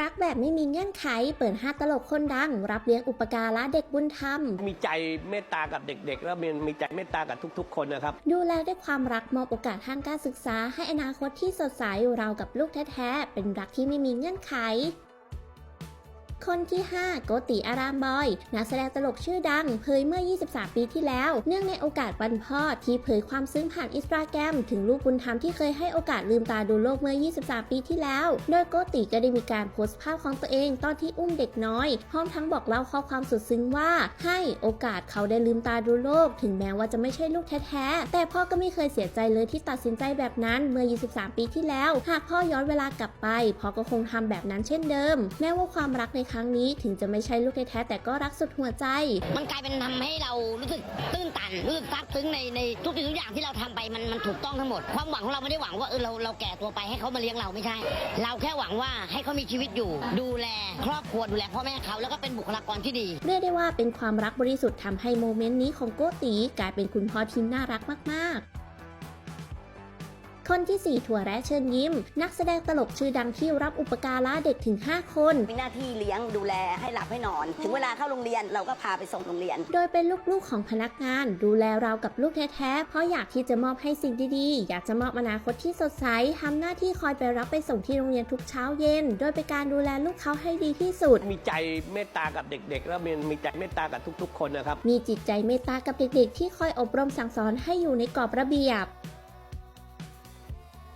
รักแบบไม่มีเงื่อนไข เปิดห้าตลกคนดัง รับเลี้ยงอุปการะเด็กบุญธรรม มีใจเมตตากับเด็กๆ แล้วมีมีใจเมตตากับทุก ๆ คนนะครับ ดูแลด้วยความรักมอบโอกาสทางการศึกษา ให้อนาคตที่สดใสเรากับลูกแท้ๆ เป็นรักที่ไม่มีเงื่อนไข คนที่ 5 โกติอารามบอย นักแสดงตลกชื่อดัง เผยเมื่อ 23 ปีที่แล้ว เนื่องในโอกาสวันพ่อที่เผยความซึ้งผ่านอินสตาแกรมถึงลูกบุญธรรมที่เคยให้โอกาสลืมตาดูโลกเมื่อ 23 ปีที่แล้ว โดยโกติก็ได้มีการโพสต์ภาพของตัวเอง ตอนที่อุ้มเด็กน้อย พร้อมทั้งบอกเล่าข้อความสุดซึ้งว่า ให้โอกาสเขาได้ลืมตาดูโลก ถึงแม้ว่าจะไม่ใช่ลูกแท้ๆ แต่พ่อก็ไม่เคยเสียใจเลยที่ตัดสินใจแบบนั้นเมื่อ 23 ปีที่แล้ว หากพ่อย้อนเวลากลับไปพ่อก็คงทำแบบนั้นเช่นเดิม แม้ว่าความรักในครั้งนี้ถึงจะไม่ใช่ลูกแท้ๆแต่ก็รักสุดหัวใจ มันกลายเป็นทำให้เรารู้สึกตื้นตันรู้สึกซาบซึ้งในในทุกสิ่งทุกอย่างที่เราทำไปมันมันถูกต้องทั้งหมด ความหวังของเราไม่ได้หวังว่าเออเราเราแก่ตัวไปให้เขามาเลี้ยงเราไม่ใช่ เราแค่หวังว่าให้เขามีชีวิตอยู่ ดูแล ครอบครัวดูแลพ่อแม่เขาแล้วก็เป็นบุคลากรที่ดี เรียกได้ว่าเป็นความรักบริสุทธิ์ทำให้โมเมนต์นี้ของโกตีกลายเป็นคุณพ่อที่น่ารักมากๆ คนที่ 4 ถั่วแระเชิญยิ้ม นักแสดงตลกชื่อดังที่รับอุปการะเด็กถึง 5 คน มีหน้าที่เลี้ยงดูแลให้หลับให้นอน ถึงเวลาเข้าโรงเรียนเราก็พาไปส่งโรงเรียน โดยเป็นลูกๆของพนักงาน ดูแลเรากับลูกแท้ๆเพราะอยากที่จะมอบให้สิ่งดีๆ อยากจะมอบอนาคตที่สดใสทำหน้าที่คอยไปรับไปส่งที่โรงเรียนทุกเช้าเย็น โดยเป็นการดูแลลูกเขาให้ดีที่สุด มีใจเมตตากับเด็กๆ แล้วมีมีใจเมตตากับทุกๆ คนนะครับ มีจิตใจเมตตากับเด็กๆ ที่คอยอบรมสั่งสอนให้อยู่ในกรอบระเบียบ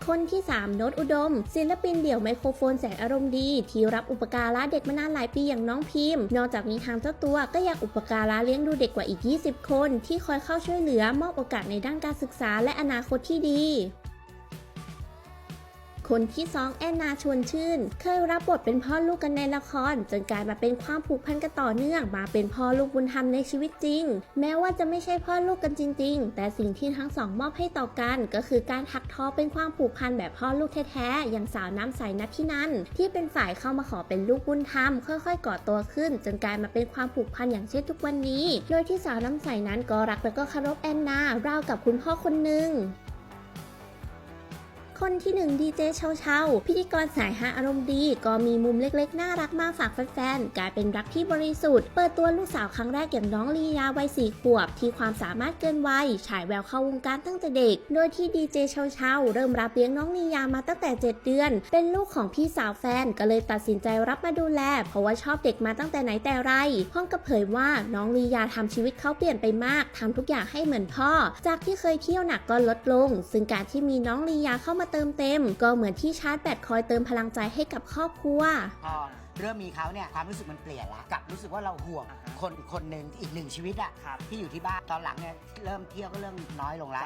คนที่ 3 โนตอุดม ศิลปินเดี่ยวไมโครโฟนแสนอารมณ์ดี ที่รับอุปการะเด็กมานานหลายปีอย่างน้องพิมพ์ นอกจากนี้ทางเจ้าตัวก็ยังอุปการะเลี้ยงดูเด็กกว่าอีก 20 คน ที่คอยเข้าช่วยเหลือมอบโอกาสในด้านการศึกษาและอนาคตที่ดี คนที่สองแอนนาชวนชื่น เคยรับบทเป็นพ่อลูกกันในละคร จนกลายมาเป็นความผูกพันกันต่อเนื่อง มาเป็นพ่อลูกบุญธรรมในชีวิตจริง แม้ว่าจะไม่ใช่พ่อลูกกันจริง ๆ แต่สิ่งที่ทั้งสองมอบให้ต่อกัน ก็คือการถักทอเป็นความผูกพันแบบพ่อลูกแท้ๆอย่างสาวน้ำใสนัทที่นันที่เป็นฝ่ายเข้ามาขอเป็นลูกบุญธรรมค่อยๆก่อตัวขึ้น จนกลายมาเป็นความผูกพันอย่างเช่นทุกวันนี้ โดยที่สาวน้ำใสนั้นก็รักและก็เคารพแอนนาราวกับคุณพ่อคนหนึ่ง คนที่หนึ่งดีเจเชาเชาพิธีกรสายฮาอารมณ์ดี ก็มีมุมเล็กๆ น่ารักมาฝากแฟนๆกลายเป็นรักที่บริสุทธิ์ เปิดตัวลูกสาวครั้งแรกอย่างน้องลียาวัยสี่ขวบ ที่ความสามารถเกินวัยฉายแววเข้าวงการตั้งแต่เด็ก โดยที่ดีเจเชาเชาเริ่มรับเลี้ยงน้องลียามาตั้งแต่ 7 เดือน เป็นลูกของพี่สาวแฟนก็เลยตัดสินใจรับมาดูแล เพราะว่าชอบเด็กมาตั้งแต่ไหนแต่ไรห้องก็เผยว่าน้องลียาทำชีวิตเขาเปลี่ยนไปมากทำทุกอย่างให้เหมือนพ่อ จากที่เคยเที่ยวหนักก็ลดลง ซึ่งการที่มีน้องลียาเข้ามาเติมเต็ม ก็เหมือนที่ชาร์จแบตคอยเติมพลังใจให้กับครอบครัว พอเริ่มมีเขาเนี่ยความรู้สึกมันเปลี่ยนละกลับรู้สึกว่าเราห่วงคนคนหนึ่งอีกหนึ่งชีวิตอะที่อยู่ที่บ้านตอนหลังเนี่ยเริ่มเที่ยวก็เริ่มน้อยลงละ